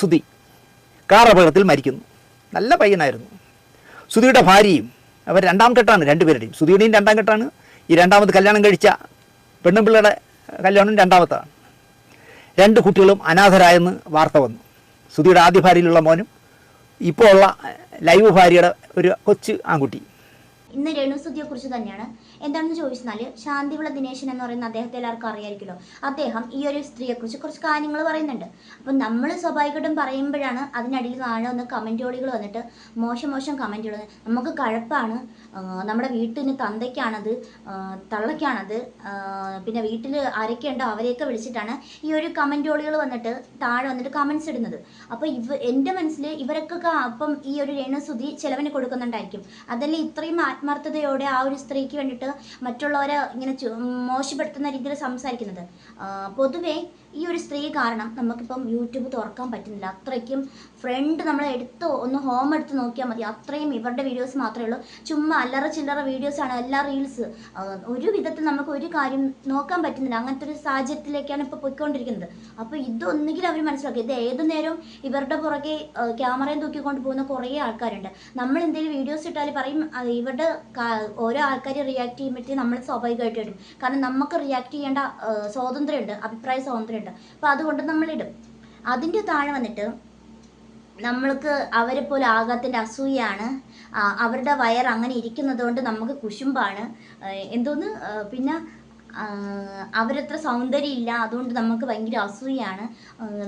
Sudhi car അപകടത്തിൽ മരിക്കുന്നു. നല്ല പയ്യനായിരുന്നു. സുധിയുടെ ഭാര്യയും അവർ രണ്ടാം കെട്ടാണ് രണ്ടുപേരുടെയും. സുധിയുടെയും രണ്ടാം കെട്ടാണ്. ഈ രണ്ടാമത് കല്യാണം കഴിച്ച പെണ്ണുപിള്ളയുടെ കല്യാണം രണ്ടാമത്താണ്. രണ്ട് കുട്ടികളും അനാഥരായെന്ന് വാർത്ത വന്നു. സുധിയുടെ ആദ്യ ഭാര്യയിലുള്ള മോനും ഇപ്പോൾ ഉള്ള ലൈവ് ഭാര്യയുടെ ഒരു കൊച്ചു ആൺകുട്ടി. ഇന്ന് രേണുസുതിയെ കുറിച്ച് തന്നെയാണ്. എന്താണെന്ന് ചോദിച്ചാൽ ശാന്തിവിള ദിനേശൻ എന്ന് പറയുന്ന അദ്ദേഹത്തെ എല്ലാവർക്കും അറിയായിരിക്കുമല്ലോ. അദ്ദേഹം ഈ ഒരു സ്ത്രീയെ കുറിച്ച് കുറച്ച് കാര്യങ്ങൾ പറയുന്നുണ്ട്. അപ്പം നമ്മൾ സ്വാഭാവികമായിട്ടും പറയുമ്പോഴാണ് അതിനടിയിൽ കാണുന്ന കമന്റുകളികൾ വന്നിട്ട് മോശം മോശം കമന്റുകൾ നമുക്ക് കഴപ്പാണ്. നമ്മുടെ വീട്ടിന് തന്തയ്ക്കാണത് തള്ളയ്ക്കാണത് പിന്നെ വീട്ടിൽ ആരൊക്കെയുണ്ടോ അവരെയൊക്കെ വിളിച്ചിട്ടാണ് ഈ ഒരു കമന്റോളികൾ വന്നിട്ട് താഴെ വന്നിട്ട് കമൻസ് ഇടുന്നത്. അപ്പോൾ ഇവ എന്റെ മനസ്സിൽ ഇവരൊക്കെ അപ്പം ഈ ഒരു രേണുസുതി ചിലവിന് കൊടുക്കുന്നുണ്ടായിരിക്കും. അതല്ലേ ഇത്രയും ആത്മാർത്ഥതയോടെ ആ ഒരു സ്ത്രീക്ക് വേണ്ടിയിട്ട് മറ്റുള്ളവരെ ഇങ്ങനെ മോശപ്പെടുത്തുന്ന രീതിയിൽ സംസാരിക്കുന്നത്. പൊതുവേ ഈ ഒരു സ്ത്രീ കാരണം നമുക്കിപ്പം യൂട്യൂബ് തുറക്കാൻ പറ്റുന്നില്ല. അത്രയ്ക്കും ഫ്രണ്ട് നമ്മൾ എടുത്ത് ഒന്ന് ഹോം എടുത്ത് നോക്കിയാൽ മതി. അത്രയും ഇവരുടെ വീഡിയോസ് മാത്രമേ ഉള്ളൂ. ചുമ്മാ അല്ലറ ചില്ലറ വീഡിയോസാണ് എല്ലാ റീൽസ് ഒരു വിധത്തിൽ നമുക്ക് ഒരു കാര്യം നോക്കാൻ പറ്റുന്നില്ല. അങ്ങനത്തെ ഒരു സാഹചര്യത്തിലേക്കാണ് ഇപ്പോൾ പോയിക്കൊണ്ടിരിക്കുന്നത്. അപ്പോൾ ഇതൊന്നുകിൽ അവർ മനസ്സിലാക്കി. ഇത് ഏത് നേരവും ഇവരുടെ പുറകെ ക്യാമറയും തൂക്കിക്കൊണ്ട് പോകുന്ന കുറേ ആൾക്കാരുണ്ട്. നമ്മൾ എന്തെങ്കിലും വീഡിയോസ് ഇട്ടാൽ പറയും ഇവരുടെ ഓരോ ആൾക്കാരെ റിയാക്ട് ചെയ്യുമ്പോഴത്തേക്കും നമ്മൾ സ്വാഭാവികമായിട്ട് കാരണം നമുക്ക് റിയാക്ട് ചെയ്യേണ്ട സ്വാതന്ത്ര്യമുണ്ട് അഭിപ്രായ സ്വാതന്ത്ര്യമുണ്ട് അപ്പോൾ അതുകൊണ്ട് നമ്മളിടും. അതിന്റെ താഴെ വന്നിട്ട് നമ്മൾക്ക് അവരെ പോലെ ആകാത്തിന്റെ അസൂയാണ് അവരുടെ വയർ അങ്ങനെ ഇരിക്കുന്നത് കൊണ്ട് നമുക്ക് കുശുമ്പാണ്. എന്തോന്ന്? പിന്നെ അവരത്ര സൗന്ദര്യം ഇല്ല അതുകൊണ്ട് നമുക്ക് ഭയങ്കര അസൂയാണ്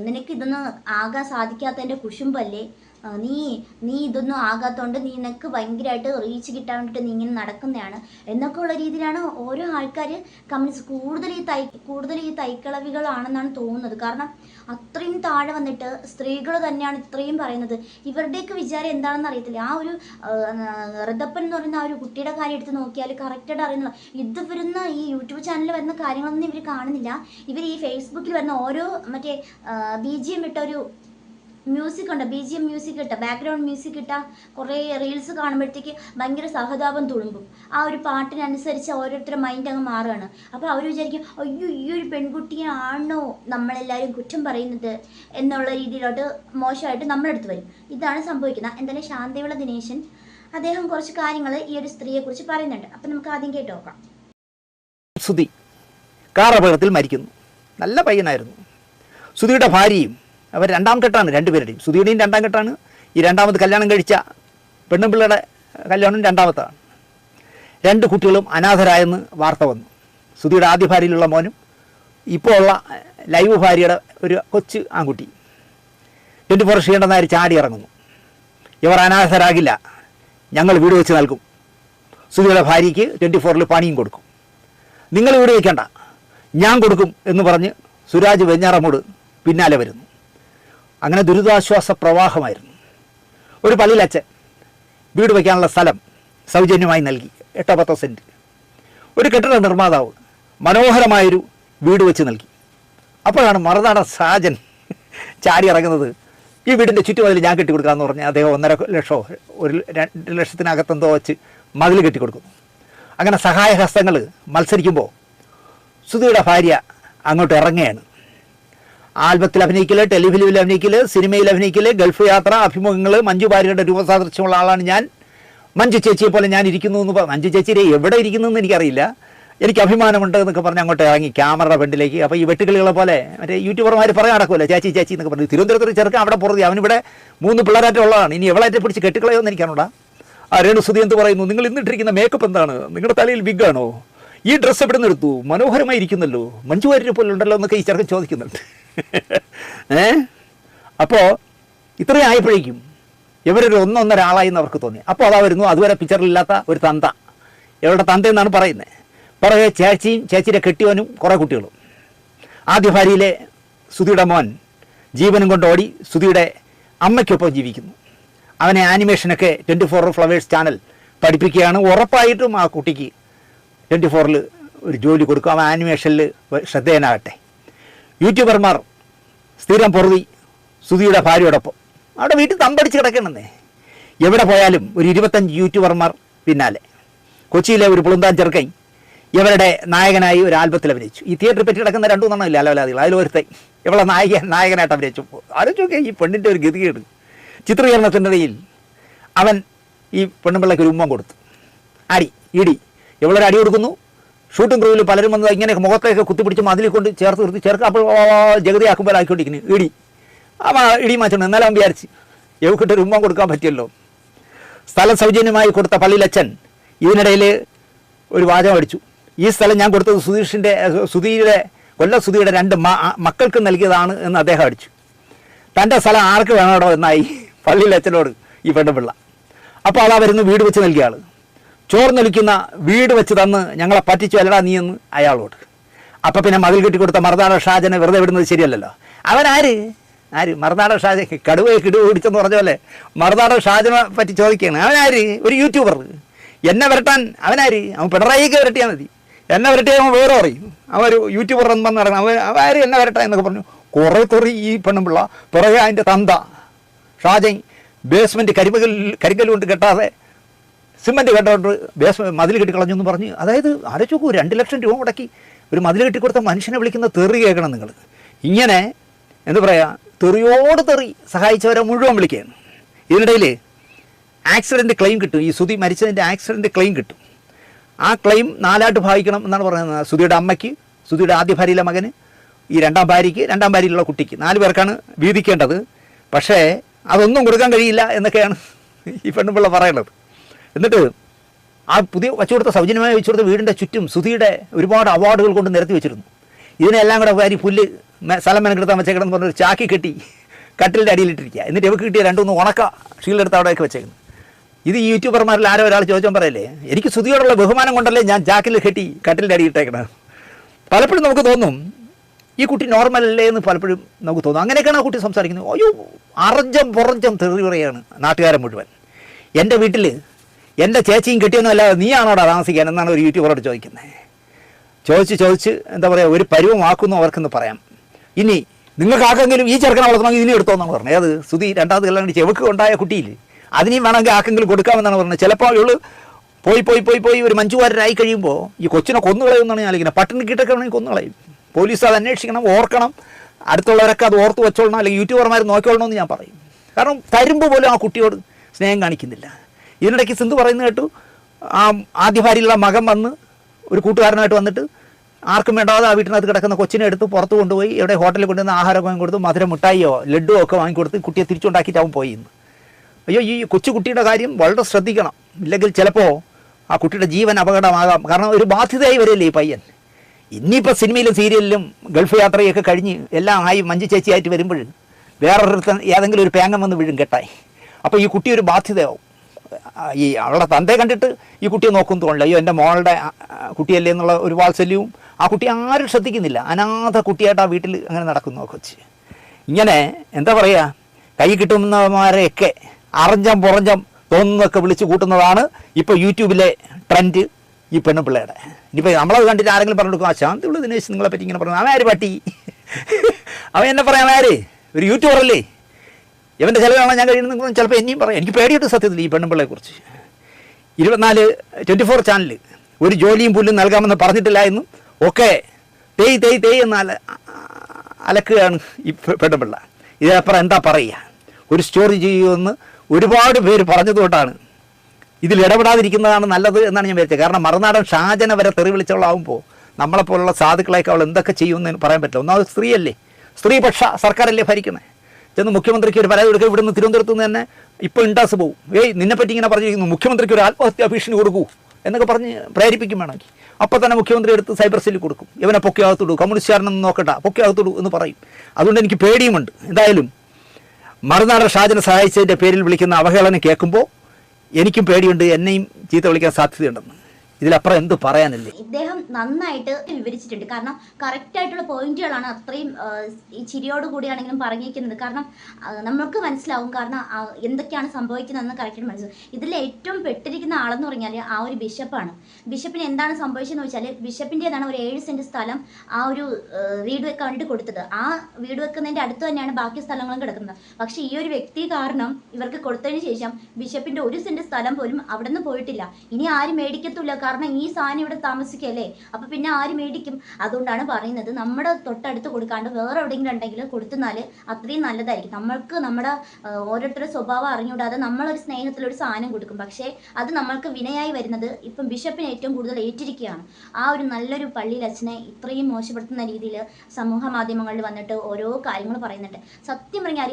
നിനക്ക് ഇതൊന്നും ആകാൻ സാധിക്കാത്തതിന്റെ കുശുമ്പല്ലേ? നീ നീ ഇതൊന്നും ആകാത്തതുകൊണ്ട് നിനക്ക് ഭയങ്കരമായിട്ട് റീച്ച് കിട്ടാൻ വേണ്ടിയിട്ട് നീ ഇങ്ങനെ നടക്കുന്നതാണ്. എന്നൊക്കെ ഉള്ള രീതിയിലാണ് ഓരോ ആൾക്കാർ കമ്മ്യൂണിസ്റ്റ് കൂടുതൽ ഈ തൈ കൂടുതൽ ഈ തൈക്കളവികളാണെന്നാണ് തോന്നുന്നത്. കാരണം അത്രയും താഴെ വന്നിട്ട് സ്ത്രീകൾ തന്നെയാണ് ഇത്രയും പറയുന്നത്. ഇവരുടെയൊക്കെ വിചാരം എന്താണെന്ന് അറിയത്തില്ല. ആ ഒരു ഋതപ്പൻ എന്ന് പറയുന്ന ആ ഒരു കുട്ടിയുടെ കാര്യം എടുത്ത് നോക്കിയാൽ കറക്റ്റായിട്ട് അറിയുന്നില്ല ഇത് വരുന്ന ഈ യൂട്യൂബ് ചാനലിൽ വരുന്ന കാര്യങ്ങളൊന്നും ഇവർ കാണുന്നില്ല. ഇവർ ഈ ഫേസ്ബുക്കിൽ വരുന്ന ഓരോ മറ്റേ ബി ജി എം ഇട്ട ഒരു മ്യൂസിക് ഉണ്ട്. ബി ജി എം മ്യൂസിക് ഇട്ട ബാക്ക്ഗ്രൗണ്ട് മ്യൂസിക് ഇട്ട കുറേ റീൽസ് കാണുമ്പോഴത്തേക്ക് ഭയങ്കര സഹതാപം തുളുമ്പും. ആ ഒരു പാട്ടിനനുസരിച്ച് ഓരോരുത്തരുടെ മൈൻഡ് അങ്ങ് മാറുകയാണ്. അപ്പോൾ അവർ വിചാരിക്കും അയ്യോ ഈ ഒരു പെൺകുട്ടിയാണോ നമ്മളെല്ലാവരും കുറ്റം പറയുന്നത്? എന്നുള്ള രീതിയിലോട്ട് മോശമായിട്ട് നമ്മളെടുത്ത് വരും. ഇതാണ് സംഭവിക്കുന്നത്. എന്തായാലും ശാന്തിയുള്ള ദിനേശൻ അദ്ദേഹം കുറച്ച് കാര്യങ്ങൾ ഈ ഒരു സ്ത്രീയെക്കുറിച്ച് പറയുന്നുണ്ട്. അപ്പം നമുക്ക് ആദ്യം കേട്ട് നോക്കാം. സുതി കാർ അപകടത്തിൽ മരിക്കുന്നു. നല്ല പയ്യനായിരുന്നു. സുധിയുടെ ഭാര്യയും അവർ രണ്ടാം കെട്ടാണ് രണ്ടുപേരുടെയും. സുധിയുടെയും രണ്ടാം കെട്ടാണ് ഈ രണ്ടാമത് കല്യാണം കഴിച്ച പെണ്ണുപിള്ളയുടെ കല്യാണം രണ്ടാമത്താണ്. രണ്ട് കുട്ടികളും അനാഥരായെന്ന് വാർത്ത വന്നു. സുധിയുടെ ആദ്യ ഭാര്യയിലുള്ള മോനും ഇപ്പോൾ ഉള്ള ലൈവ് ഭാര്യയുടെ ഒരു കൊച്ചു ആൺകുട്ടി. ട്വന്റി ഫോർ ക്ഷീണ്ടെന്നായി ചാടി ഇറങ്ങുന്നു. ഇവർ അനാഥരാകില്ല. ഞങ്ങൾ വീട് വെച്ച് നൽകും. സുധിയുടെ ഭാര്യയ്ക്ക് ട്വന്റി ഫോറിൽ പണിയും കൊടുക്കും. നിങ്ങൾ വീട് വയ്ക്കണ്ട ഞാൻ കൊടുക്കും എന്ന് പറഞ്ഞ് സുരാജ് വെഞ്ഞാറമൂട് പിന്നാലെ വരുന്നു. അങ്ങനെ ദുരിതാശ്വാസ പ്രവാഹമായിരുന്നു. ഒരു പള്ളിയിലച്ഛൻ വീട് വയ്ക്കാനുള്ള സ്ഥലം സൗജന്യമായി നൽകി എട്ടോ പത്തോ സെന്റ് ഒരു കെട്ടിട നിർമ്മാതാവ് മനോഹരമായൊരു വീട് വെച്ച് നൽകി. അപ്പോഴാണ് മറുനാടൻ സാജൻ ചാടി ഇറങ്ങുന്നത്. ഈ വീടിന്റെ ചുറ്റുമതിൽ ഞാൻ കെട്ടിക്കൊടുക്കാമെന്ന് പറഞ്ഞ് അദ്ദേഹം ഒന്നര ലക്ഷമോ ഒരു രണ്ട് ലക്ഷത്തിനകത്തെന്തോ വെച്ച് മതിൽ കെട്ടിക്കൊടുക്കുന്നു അങ്ങനെ സഹായഹസ്തങ്ങൾ മത്സരിക്കുമ്പോൾ സുധിയുടെ ഭാര്യ അങ്ങോട്ട് ഇറങ്ങുകയാണ്. ആൽബത്തിൽ അഭിനയിക്കൽ ടെലിഫിലിമിൽ അഭിനയിക്കൽ സിനിമയിൽ അഭിനയിക്കൽ ഗൾഫ് യാത്ര അഭിമുഖങ്ങൾ മഞ്ജു ഭാര്യയുടെ രൂപസാദൃശ്യമുള്ള ആളാണ് ഞാൻ. മഞ്ജു ചേച്ചിയെ പോലെ ഞാൻ ഇരിക്കുന്നു എന്ന് മഞ്ജു ചേച്ചിയെ എവിടെ ഇരിക്കുന്നു എന്ന് എനിക്കറിയില്ല. എനിക്ക് അഭിമാനമുണ്ട് എന്നൊക്കെ പറഞ്ഞ് അങ്ങോട്ട് ഇറങ്ങി ക്യാമറയുടെ ഫ്രണ്ടിലേക്ക്. അപ്പോൾ ഈ വെട്ടുകളികളെ പോലെ മറ്റേ യൂട്യൂബർമാർ പറയാൻ നടക്കുമല്ലോ ചേച്ചി ചേച്ചി എന്നൊക്കെ പറഞ്ഞു. തിരുവനന്തപുരത്ത് ചെറുക്കൻ അവിടെ പുറത്തി അവനിവിടെ മൂന്ന് പിള്ളേരായിട്ട് ഉള്ളതാണ്. ഇനി എവളായിട്ട് പിടിച്ച് കെട്ടിക്കളയോ എന്ന് എനിക്കാണോടാ ആ രേണുസുതി എന്ത് പറയുന്നു? നിങ്ങൾ ഇന്നിട്ടിരിക്കുന്ന മേക്കപ്പ് എന്താണ്? നിങ്ങളുടെ തലയിൽ ബിഗാണോ ഈ ഡ്രസ്സ് എവിടെ നിന്ന് എടുത്തു? മനോഹരമായി ഇരിക്കുന്നല്ലോ മഞ്ജു പോലെ ഉണ്ടല്ലോ എന്നൊക്കെ ഈ ചെറുക്കൻ ചോദിക്കുന്നുണ്ട്. ഏ? അപ്പോൾ ഇത്രയും ആയപ്പോഴേക്കും ഇവരൊരു ഒന്നൊന്നൊരാളായി എന്ന് അവർക്ക് തോന്നി. അപ്പോൾ അതാ വരുന്നു. അതുവരെ പിക്ചറിലില്ലാത്ത ഒരു തന്ത. ഇവരുടെ തന്ത എന്നാണ് പറയുന്നത് പുറകെ ചേച്ചിയും ചേച്ചിയുടെ കെട്ടിയവനും കുറേ കുട്ടികളും. ആദ്യ ഭാര്യയിലെ സുധിയുടെ മോൻ ജീവനും കൊണ്ട് ഓടി സുധിയുടെ അമ്മയ്ക്കൊപ്പം ജീവിക്കുന്നു. അവനെ ആനിമേഷനൊക്കെ ട്വന്റി ഫോർ ഫ്ലവേഴ്സ് ചാനൽ പഠിപ്പിക്കുകയാണ്. ഉറപ്പായിട്ടും ആ കുട്ടിക്ക് ട്വന്റി ഫോറിൽ ഒരു ജോലി കൊടുക്കും. അവൻ ആനിമേഷനിൽ ശ്രദ്ധേയനാകട്ടെ. യൂട്യൂബർമാർ സ്ഥിരം പൊറുതി സുധിയുടെ ഭാര്യയോടൊപ്പം. അവിടെ വീട്ടിൽ തമ്പടിച്ച് കിടക്കണമെന്നേ. എവിടെ പോയാലും ഒരു ഇരുപത്തഞ്ച് യൂട്യൂബർമാർ പിന്നാലെ. കൊച്ചിയിലെ ഒരു പുളുന്താൻ ചെറുക്കൈ ഇവരുടെ നായകനായി ഒരു ആൽബത്തിൽ അഭിനയിച്ചു. ഈ തിയേറ്ററിൽ പറ്റി കിടക്കുന്ന രണ്ടു മൂന്നെണ്ണം ഇല്ല അലവലാദികൾ അതിൽ ഒരുത്തെ ഇവളെ നായക നായകനായിട്ട് അഭിനയിച്ചു. ആലോചിച്ചൊക്കെ ഈ പെണ്ണിന്റെ ഒരു ഗതികേട്. ചിത്രീകരണത്തിന്റെ ഇടയിൽ അവൻ ഈ പെണ്ണുമ്പിള്ളക്ക് ഒരു ഉമ്മം കൊടുത്തു. അടി ഇടി ഇവളൊരു അടി കൊടുക്കുന്നു. ഷൂട്ടിംഗ് ക്രൂവിൽ പലരും വന്നത് ഇങ്ങനെ മുഖത്തേക്ക് കുത്തിപ്പിടിച്ച് മതിലിൽ കൊണ്ട് ചേർത്ത് നിർത്തി ചേർക്കുക അപ്പോൾ ജഗതി ആക്കുമ്പോൾ ആയിക്കൊണ്ടിരിക്കുന്നു. ഇടി. ആ ഇടി മാറ്റണം. എന്നാലും അവൻ വിചാരിച്ച് എവക്കിട്ട് ഒരു ഉമ്മം കൊടുക്കാൻ പറ്റിയല്ലോ? സ്ഥലം സൗജന്യമായി കൊടുത്ത പള്ളിയിലച്ഛൻ ഇതിനിടയിൽ ഒരു വാചകം അടിച്ചു. ഈ സ്ഥലം ഞാൻ കൊടുത്തത് സുധീഷിന്റെ സുധീരുടെ കൊല്ല സുധീയുടെ രണ്ട് മക്കൾക്ക് നൽകിയതാണ് എന്ന് അദ്ദേഹം അടിച്ചു. തന്റെ സ്ഥലം ആർക്ക് വേണോടോ എന്നായി പള്ളിയിലച്ഛനോട് ഈ പെണ്ണുപിള്ള. അപ്പോൾ അതാ വരുന്നു വീട് വെച്ച് നൽകിയ ആൾ ചോർന്നൊലിക്കുന്ന വീട് വെച്ച് തന്ന് ഞങ്ങളെ പറ്റിച്ചു അല്ലടാ നീ എന്ന് അയാളോട്. അപ്പം പിന്നെ മതിൽ കെട്ടി കൊടുത്ത മറുനാട ഷാജനെ വെറുതെ വിടുന്നത് ശരിയല്ലല്ലോ. അവനാര് ആര്? മറുനാട ഷാജ കടുവയെ കിടുവ പിടിച്ചെന്ന് പറഞ്ഞ പോലെ മറുനാട ഷാജനെ പറ്റി ചോദിക്കുകയാണ്. അവനാര് ഒരു യൂട്യൂബർ. എന്നെ വരട്ടാൻ അവനാര് അവൻ പിണറായിക്ക് വരട്ടിയാൽ മതി. എന്നെ വരട്ടിയാൽ അവൻ വേറെ പറയും. അവൻ ഒരു യൂട്യൂബർ എന്ന് പറഞ്ഞു നടക്കണം അവൻ അവർ എന്നെ വരട്ടെ എന്നൊക്കെ പറഞ്ഞു. കുറേ തെറി ഈ പെണ്ണുമ്പിള്ള പിറകെ അതിന്റെ തന്ത. ഷാജൻ ബേസ്മെന്റ് കരിമകൽ കരിങ്കൽ കൊണ്ട് കെട്ടാതെ സിമന്റ് കണ്ടുകൊണ്ട് ബേസ് മതിൽ കെട്ടി കളഞ്ഞു എന്ന് പറഞ്ഞ് അതായത് ആലോചിച്ച് നോക്കൂ രണ്ട് ലക്ഷം രൂപ മുടക്കി ഒരു മതിൽ കെട്ടിക്കൊടുത്ത മനുഷ്യനെ വിളിക്കുന്ന തെറി കേൾക്കണം നിങ്ങൾ ഇങ്ങനെ എന്താ പറയുക തെറിയോട് തെറി സഹായിച്ചവരെ മുഴുവൻ വിളിക്കുകയാണ്. ഇതിനിടയിൽ ആക്സിഡന്റ് ക്ലെയിം കിട്ടും. ഈ സുതി മരിച്ചതിന്റെ ആക്സിഡന്റ് ക്ലെയിം കിട്ടും. ആ ക്ലെയിം നാലായിട്ട് ഭാഗിക്കണം എന്നാണ് പറയുന്നത്. സുതിയുടെ അമ്മയ്ക്ക് സുതിയുടെ ആദ്യ ഭാര്യയിലെ മകന് ഈ രണ്ടാം ഭാര്യയ്ക്ക് രണ്ടാം ഭാര്യയിലുള്ള കുട്ടിക്ക്. നാല് പേർക്കാണ് വീതിക്കേണ്ടത്. പക്ഷേ അതൊന്നും കൊടുക്കാൻ കഴിയില്ല എന്നൊക്കെയാണ് ഈ പെണ്ണുപിള്ള പറയുന്നത്. എന്നിട്ട് ആ പുതിയ വെച്ചു കൊടുത്ത സൗജന്യമായി വെച്ചു കൊടുത്ത വീടിന്റെ ചുറ്റും സുധിയുടെ ഒരുപാട് അവാർഡുകൾ കൊണ്ട് നിരത്തി വെച്ചിരുന്നു. ഇതിനെല്ലാം കൂടെ വാരി പുല്ല് സ്ഥലം മെനക്കെടുത്താൻ വെച്ചേക്കണമെന്ന് പറഞ്ഞൊരു ചാക്കി കെട്ടി കട്ടിലിന്റെ അടിയിലിട്ടിരിക്കുക. എന്നിട്ട് ഇവക്ക് കിട്ടിയ രണ്ടുമൂന്ന് ഉണക്ക ഷീലെടുത്ത് അവിടെയൊക്കെ വെച്ചേക്കുന്നു. ഇത് ഈ യൂട്യൂബർമാരിൽ ആരോ ഒരാൾ ചോദിച്ചാൽ പറയല്ലേ എനിക്ക് സുധിയോടുള്ള ബഹുമാനം കൊണ്ടല്ലേ ഞാൻ ചാക്കിൽ കെട്ടി കട്ടിലിന്റെ അടി ഇട്ടേക്കണത്? പലപ്പോഴും നമുക്ക് തോന്നും ഈ കുട്ടി നോർമൽ അല്ലേ എന്ന് പലപ്പോഴും നമുക്ക് തോന്നും. അങ്ങനെയൊക്കെയാണ് ആ കുട്ടി സംസാരിക്കുന്നത്. അയ്യോ അറഞ്ചം പുറഞ്ചം തെറി പറയാണ് മുഴുവൻ. എന്റെ വീട്ടിൽ എന്റെ ചേച്ചിയും കെട്ടിയൊന്നുമല്ല നീയാണോടാ താമസിക്കാൻ എന്നാണ് ഒരു യൂട്യൂബറോട് ചോദിക്കുന്നത്. ചോദിച്ച് ചോദിച്ച് എന്താ പറയുക ഒരു പരുവമാക്കുന്നു അവർക്കെന്ന് പറയാം. ഇനി നിങ്ങൾക്ക് ആർക്കെങ്കിലും ഈ ചെറുക്കനെ വളർത്തണമെങ്കിൽ ഇനി എടുത്തോന്നാണ് പറഞ്ഞത്. ഏത്? സുതി രണ്ടാമത് കല്യാണം കഴിച്ച് എവക്ക് ഉണ്ടായ കുട്ടിയിൽ? അതിനെയും വേണമെങ്കിൽ ആർക്കെങ്കിലും കൊടുക്കാമെന്നാണ് പറഞ്ഞത്. ചിലപ്പോൾ ഇവൾ പോയി പോയി പോയി പോയി ഒരു മഞ്ജുവാരനായി കഴിയുമ്പോൾ ഈ കൊച്ചിനെ കൊന്നുകളയുമെന്നാണ് ഞാൻ ആലോചിക്കുന്നത് പട്ടിണി കിട്ടൊക്കെ വേണമെങ്കിൽ കൊന്നുകളയും പോലീസ് അത് അന്വേഷിക്കണം ഓർക്കണം. അടുത്തുള്ളവരൊക്കെ അത് ഓർത്ത് വെച്ചോളണം അല്ലെങ്കിൽ യൂട്യൂബർമാർ നോക്കിക്കൊള്ളണമെന്ന് ഞാൻ പറയും. കാരണം തരുമ്പോൾ പോലും ആ കുട്ടിയോട് സ്നേഹം കാണിക്കുന്നില്ല. ഇതിനിടയ്ക്ക് സിന്ധു പറയുന്നത് കേട്ടു. ആ ആദ്യ ഭാര്യയിലുള്ള മകൻ വന്ന് ഒരു കൂട്ടുകാരനായിട്ട് വന്നിട്ട് ആർക്കും വേണ്ടാതെ ആ വീട്ടിനകത്ത് കിടക്കുന്ന കൊച്ചിനെ എടുത്ത് പുറത്ത് കൊണ്ടുപോയി ഇവിടെ ഹോട്ടലിൽ കൊണ്ടുവന്ന് ആഹാരം വാങ്ങി കൊടുത്ത് മധുര മിഠായിയോ ലഡുവോ ഒക്കെ വാങ്ങിക്കൊടുത്ത് കുട്ടിയെ തിരിച്ചുണ്ടാക്കിയിട്ട് അവൻ പോയി ഇന്ന്. അയ്യോ ഈ കൊച്ചു കുട്ടിയുടെ കാര്യം വളരെ ശ്രദ്ധിക്കണം. ഇല്ലെങ്കിൽ ചിലപ്പോൾ ആ കുട്ടിയുടെ ജീവൻ അപകടമാകാം. കാരണം ഒരു ബാധ്യതയായി വരില്ലേ ഈ പയ്യൻ. ഇനിയിപ്പോൾ സിനിമയിലും സീരിയലിലും ഗൾഫ് യാത്രയൊക്കെ കഴിഞ്ഞ് എല്ലാം ആയി മഞ്ജു ചേച്ചിയായിട്ട് വരുമ്പോൾ വേറൊരിടത്ത് ഏതെങ്കിലും ഒരു പേങ്ങം വന്ന് വീഴും കെട്ടായി. അപ്പോൾ ഈ കുട്ടി ഒരു ബാധ്യതയാവും. ഈ അവളുടെ തന്തയെ കണ്ടിട്ട് ഈ കുട്ടിയെ നോക്കും തോന്നില്ല അയ്യോ എന്റെ മോളുടെ കുട്ടിയല്ലേ എന്നുള്ള ഒരു വാത്സല്യവും ആ കുട്ടി ആരും ശ്രദ്ധിക്കുന്നില്ല. അനാഥ കുട്ടിയായിട്ട് ആ വീട്ടിൽ അങ്ങനെ നടക്കുന്നു ആ കൊച്ച്. ഇങ്ങനെ എന്താ പറയുക കൈ കിട്ടുന്നവന്മാരെയൊക്കെ അറിഞ്ഞം പുറഞ്ഞം തോന്നുന്നതൊക്കെ വിളിച്ച് കൂട്ടുന്നതാണ് ഇപ്പോൾ യൂട്യൂബിലെ ട്രെൻഡ് ഈ പെണ്ണുപിള്ളയുടെ. ഇനിയിപ്പോൾ നമ്മളത് കണ്ടിട്ട് ആരെങ്കിലും പറഞ്ഞു കൊടുക്കും ആ ശാന്തിയുള്ള ദിനേശ് നിങ്ങളെ പറ്റി ഇങ്ങനെ പറഞ്ഞു. അവൻ ആര് പട്ടി. അവൻ എന്നെ പറയാം ആര് ഒരു യൂട്യൂബറല്ലേ? ഇവന്റെ ചിലവാണോ ഞാൻ കഴിയുന്നത് ചിലപ്പോൾ എന്നെയും പറയാം. എനിക്ക് പേടിയിട്ട് സത്യത്തിൽ ഈ പെണ്ണുമ്പിളെക്കുറിച്ച് ഇരുപത്തിനാല് ട്വന്റി ഫോർ ചാനൽ ഒരു ജോലിയും പുല്ലും നൽകാമെന്ന് പറഞ്ഞിട്ടില്ല എന്നും ഒക്കെ തേയ് തേയ് തേയ് എന്ന് അല അലക്കുകയാണ് ഈ പെണ്ണുമ്പിള്ള. ഇതിനപ്പുറം എന്താ പറയുക? ഒരു സ്റ്റോറി ചെയ്യുമെന്ന് ഒരുപാട് പേര് പറഞ്ഞതുകൊണ്ടാണ്. ഇതിൽ ഇടപെടാതിരിക്കുന്നതാണ് നല്ലത് എന്നാണ് ഞാൻ വിചാരിച്ചത്. കാരണം മറുനാടൻ ഷാജന വരെ തെറി വിളിച്ചവളാവുമ്പോൾ നമ്മളെപ്പോലുള്ള സാധുക്കളെയൊക്കെ അവൾ എന്തൊക്കെ ചെയ്യുമെന്ന് പറയാൻ പറ്റില്ല. ഒന്നാമത് സ്ത്രീയല്ലേ? സ്ത്രീപക്ഷ സർക്കാരല്ലേ ഭരിക്കുന്നത് ചെന്ന് മുഖ്യമന്ത്രിക്ക് ഒരു പരാതി കൊടുക്കുക. ഇവിടുന്ന് തിരുവനന്തപുരത്ത് നിന്ന് തന്നെ ഇപ്പോൾ ഇണ്ടാസ് പോകും ഏയ് നിന്നെ പറ്റി ഇങ്ങനെ പറഞ്ഞിരിക്കുന്നു. മുഖ്യമന്ത്രിക്ക് ഒരു ആത്മഹത്യാ ഭീഷണി കൊടുക്കൂ എന്നൊക്കെ പറഞ്ഞ് പ്രേരിപ്പിക്കും വേണമെങ്കിൽ. അപ്പോൾ തന്നെ മുഖ്യമന്ത്രി എടുത്ത് സൈബർ സെല്ലിൽ കൊടുക്കും. ഇവനെ പൊക്കിയാകത്തുള്ളൂ കമ്മ്യൂണിസ്റ്റുകാരനൊന്നും നോക്കണ്ട. പൊക്കി അകത്തിടൂ എന്ന് പറയും. അതുകൊണ്ട് എനിക്ക് പേടിയുമുണ്ട്. എന്തായാലും മറുനാടൻ ഷാജനെ സഹായിച്ചതിന്റെ പേരിൽ വിളിക്കുന്ന അവഹേളനം കേൾക്കുമ്പോൾ എനിക്കും പേടിയുണ്ട്. എന്നെയും ചീത്ത വിളിക്കാൻ സാധ്യതയുണ്ടെന്ന്. ഇതിലപ്പുറം എന്ത് പറയാനല്ലേ? ഇദ്ദേഹം നന്നായിട്ട് വിവരിച്ചിട്ടുണ്ട്. കാരണം കറക്റ്റ് ആയിട്ടുള്ള പോയിന്റുകളാണ് അത്രയും ചിരിയോട് കൂടിയാണെങ്കിലും പറഞ്ഞിരിക്കുന്നത്. കാരണം നമുക്ക് മനസ്സിലാവും. കാരണം എന്തൊക്കെയാണ് സംഭവിക്കുന്നതെന്ന് കറക്റ്റ് മനസ്സിലാവും. ഇതിൽ ഏറ്റവും പെട്ടിരിക്കുന്ന ആളെന്ന് പറഞ്ഞാൽ ആ ഒരു ബിഷപ്പാണ്. ബിഷപ്പിന് എന്താണ് സംഭവിച്ചതെന്ന് വെച്ചാൽ ബിഷപ്പിന്റെതാണ് ഒരു ഏഴ് സെന്റ് സ്ഥലം ആ ഒരു വീട് വെക്കാൻ വേണ്ടി കൊടുത്തത്. ആ വീട് വെക്കുന്നതിന്റെ അടുത്ത് തന്നെയാണ് ബാക്കി സ്ഥലങ്ങളും കിടക്കുന്നത്. പക്ഷേ ഈ ഒരു വ്യക്തി കാരണം ഇവർക്ക് കൊടുത്തതിന് ശേഷം ബിഷപ്പിന്റെ ഒരു സെന്റ് സ്ഥലം പോലും അവിടെ നിന്ന് പോയിട്ടില്ല. ഇനി ആരും മേടിക്കത്തില്ല. കാരണം ഈ സാധനം ഇവിടെ താമസിക്കല്ലേ അപ്പൊ പിന്നെ ആര് മേടിക്കും? അതുകൊണ്ടാണ് പറയുന്നത് നമ്മുടെ തൊട്ടടുത്ത് കൊടുക്കാണ്ട് വേറെ എവിടെയെങ്കിലും ഉണ്ടെങ്കിൽ കൊടുത്തുന്നാൽ അത്രയും നല്ലതായിരിക്കും. നമ്മൾക്ക് നമ്മുടെ ഓരോരുത്തരുടെ സ്വഭാവം അറിഞ്ഞുകൂടാതെ നമ്മളൊരു സ്നേഹത്തിലൊരു സാധനം കൊടുക്കും. പക്ഷേ അത് നമ്മൾക്ക് വിനയായി വരുന്നത് ഇപ്പം ബിഷപ്പിന് ഏറ്റവും കൂടുതൽ ഏറ്റിരിക്കുകയാണ്. ആ ഒരു നല്ലൊരു പള്ളിയിൽ അച്ഛനെ ഇത്രയും മോശപ്പെടുത്തുന്ന രീതിയിൽ സമൂഹ മാധ്യമങ്ങളിൽ വന്നിട്ട് ഓരോ കാര്യങ്ങൾ പറയുന്നുണ്ട്. സത്യം പറഞ്ഞാൽ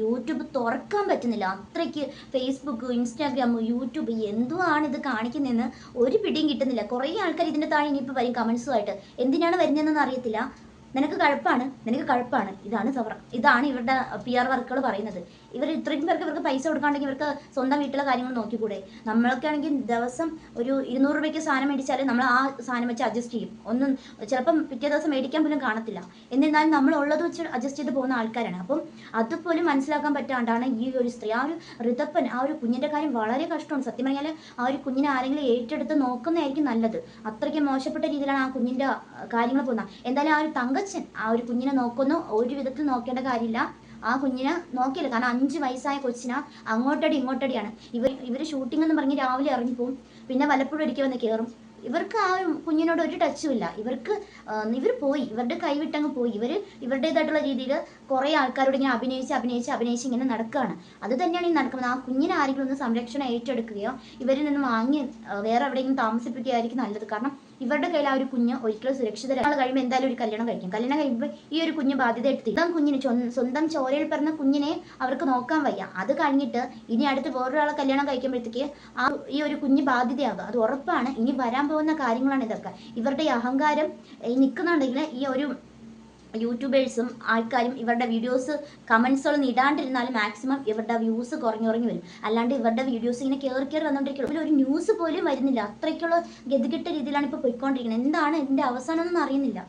യൂട്യൂബ് തുറക്കാൻ പറ്റുന്നില്ല. അത്രയ്ക്ക് ഫേസ്ബുക്ക് ഇൻസ്റ്റാഗ്രാം യൂട്യൂബ് എന്തുവാണ് ഇത് കാണിക്കുന്നതെന്ന് ഒരു പിടിയും കിട്ടുന്നില്ല. കുറേ ആൾക്കാർ ഇതിന്റെ താഴെ ഇനിയിപ്പോൾ വരും കമൻസുമായിട്ട് എന്തിനാണ് വരുന്നതെന്ന് അറിയത്തില്ല. നിനക്ക് കഴപ്പാണ് നിനക്ക് കഴപ്പാണ്. ഇതാണ് സവർ ഇതാണ് ഇവരുടെ പി ആർ വർക്കുകൾ പറയുന്നത്. ഇവർ ഇത്രയും പേർക്ക് ഇവർക്ക് പൈസ കൊടുക്കാണ്ടെങ്കിൽ ഇവർക്ക് സ്വന്തം വീട്ടിലെ കാര്യങ്ങൾ നോക്കിക്കൂടെ? നമ്മളൊക്കെ ആണെങ്കിൽ ദിവസം ഒരു ഇരുന്നൂറ് രൂപയ്ക്ക് സാധനം മേടിച്ചാൽ നമ്മൾ ആ സാധനം വെച്ച് അഡ്ജസ്റ്റ് ചെയ്യും. ഒന്നും ചിലപ്പം പിറ്റേ ദിവസം മേടിക്കാൻ പോലും കാണത്തില്ല. എന്നിരുന്നാലും നമ്മൾ ഉള്ളത് വെച്ച് അഡ്ജസ്റ്റ് ചെയ്ത് പോകുന്ന ആൾക്കാരാണ്. അപ്പം അതുപോലും മനസ്സിലാക്കാൻ പറ്റാണ്ടാണ് ഈ ഒരു സ്ത്രീ ആ ഒരു ഋതപ്പൻ ആ ഒരു കുഞ്ഞിന്റെ കാര്യം വളരെ കഷ്ടമാണ്. സത്യം പറഞ്ഞാൽ ആ ഒരു കുഞ്ഞിനെ ആരെങ്കിലും ഏറ്റെടുത്ത് നോക്കുന്നതായിരിക്കും നല്ലത്. അത്രയ്ക്ക് മോശപ്പെട്ട രീതിയിലാണ് ആ കുഞ്ഞിന്റെ കാര്യങ്ങൾ പോകുന്നത്. എന്തായാലും ആ ഒരു തങ്കച്ചൻ ആ ഒരു കുഞ്ഞിനെ നോക്കുന്നു. ഒരു വിധത്തിൽ നോക്കേണ്ട കാര്യമില്ല. ആ കുഞ്ഞിനെ നോക്കിയില്ല? കാരണം അഞ്ച് വയസ്സായ കൊച്ചിനെ അങ്ങോട്ടടി ഇങ്ങോട്ടടിയാണ്. ഇവർ ഇവർ ഷൂട്ടിംഗ് എന്ന് പറഞ്ഞ് രാവിലെ ഇറങ്ങിപ്പോവും പിന്നെ വല്ലപ്പോഴും ഒരിക്കൽ വന്ന് കയറും ഇവർക്ക് ആ കുഞ്ഞിനോട് ഒരു ടച്ചും ഇല്ല. ഇവർക്ക് ഇവർ പോയി. ഇവരുടെ കൈവിട്ടങ്ങ് പോയി. ഇവർ ഇവരുടേതായിട്ടുള്ള രീതിയിൽ കുറേ ആൾക്കാരോട് ഇങ്ങനെ അഭിനയിച്ച് അഭിനയിച്ച് അഭിനയിച്ച് ഇങ്ങനെ നടക്കുകയാണ്. അത് തന്നെയാണ് ഈ നടക്കുന്നത്. ആ കുഞ്ഞിനെ ആരെങ്കിലും ഒന്ന് സംരക്ഷണം ഏറ്റെടുക്കുകയോ ഇവരിൽ നിന്ന് വാങ്ങി വേറെ എവിടെയെങ്കിലും താമസിപ്പിക്കുകയായിരിക്കും നല്ലത്. കാരണം ഇവരുടെ കയ്യിൽ ആ ഒരു കുഞ്ഞ് ഒരിക്കലും സുരക്ഷിതരാൾ കഴിയുമ്പോൾ എന്തായാലും ഒരു കല്യാണം കഴിക്കും. കല്യാണം കഴിയുമ്പോൾ ഈ ഒരു കുഞ്ഞ് ബാധ്യത എടുത്ത് സ്വന്തം കുഞ്ഞിന് സ്വന്തം ചോരയിൽ പറഞ്ഞ കുഞ്ഞിനെ അവർക്ക് നോക്കാൻ വയ്യ. അത് കഴിഞ്ഞിട്ട് ഇനി അടുത്ത് വേറൊരാളെ കല്യാണം കഴിക്കുമ്പോഴത്തേക്ക് ആ ഈ ഒരു കുഞ്ഞ് ബാധ്യതയാകും അത് ഉറപ്പാണ്. ഇനി വരാൻ പോകുന്ന കാര്യങ്ങളാണ് ഇതൊക്കെ. ഇവരുടെ അഹങ്കാരം നിൽക്കുന്നുണ്ടെങ്കിൽ ഈ ഒരു യൂട്യൂബേഴ്സും ആൾക്കാരും ഇവരുടെ വീഡിയോസ് കമൻസുകളൊന്നും ഇടാണ്ടിരുന്നാലും മാക്സിമം ഇവരുടെ വ്യൂസ് കുറഞ്ഞു കുറഞ്ഞു വരും. അല്ലാണ്ട് ഇവരുടെ വീഡിയോസ് ഇങ്ങനെ കയറി കയറി വന്നുകൊണ്ടിരിക്കുള്ളൂ ഒരു ന്യൂസ് പോലും വരുന്നില്ല. അത്രയ്ക്കുള്ള ഗതികെട്ട രീതിയിലാണ് ഇപ്പോൾ പോയിക്കൊണ്ടിരിക്കുന്നത്. എന്താണ് ഇതിന്റെ അവസാനം എന്നൊന്നും അറിയുന്നില്ല.